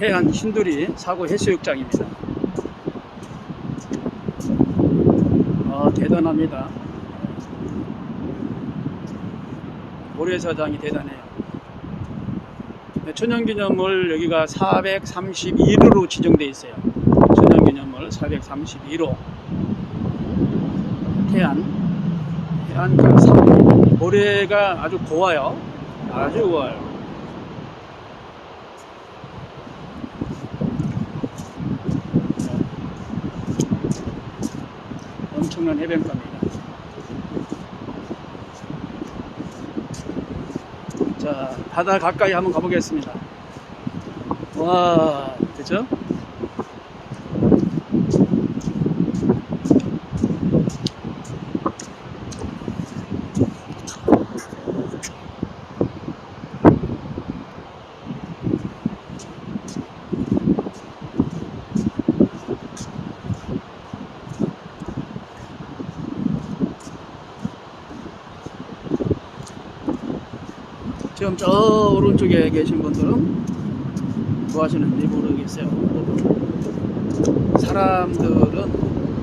해안 신두리 사고 해수욕장입니다. 아, 대단합니다. 모래사장이 대단해요. 네, 천연기념물 여기가 431호로 지정되어 있어요. 천연기념물 431호. 태안, 태안 그 산, 모래가 아주 고와요. 아주 고와요. 엄청난 해변가입니다. 자, 바다 가까이 한번 가보겠습니다. 와, 그죠? 지금 저 오른쪽에 계신 분들은 뭐 하시는지 모르겠어요. 사람들은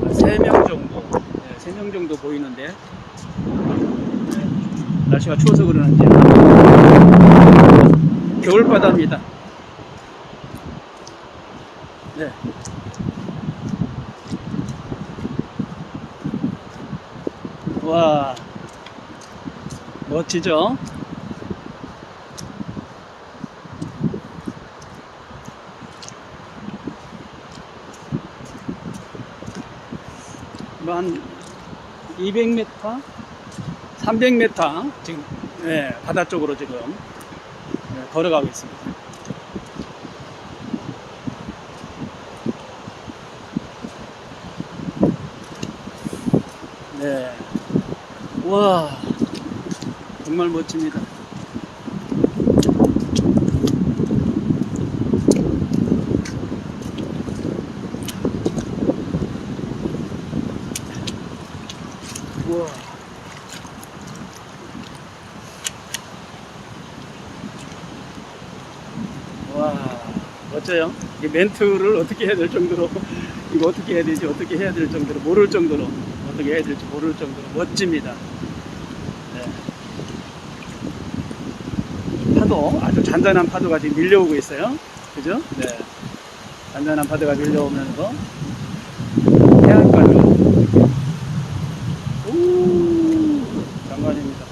3명 정도, 네, 3명 정도 보이는데, 네, 날씨가 추워서 그러는지, 겨울바다입니다. 네. 와, 멋지죠? 뭐한 200m, 300m 지금 예, 바다 쪽으로 지금 예, 걸어가고 있습니다. 네, 와 정말 멋집니다. 우와. 와, 멋져요. 이 멘트를 어떻게 해야 될 정도로, 이거 어떻게 해야 되지, 어떻게 해야 될 정도로, 모를 정도로, 어떻게 해야 될지 모를 정도로 멋집니다. 네. 파도, 아주 잔잔한 파도가 지금 밀려오고 있어요. 그죠? 네. 잔잔한 파도가 밀려오면서 해안가를 오, 장관입니다.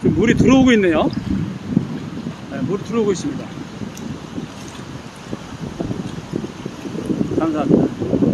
지금 물이 들어오고 있네요. 네, 물이 들어오고 있습니다. 감사합니다.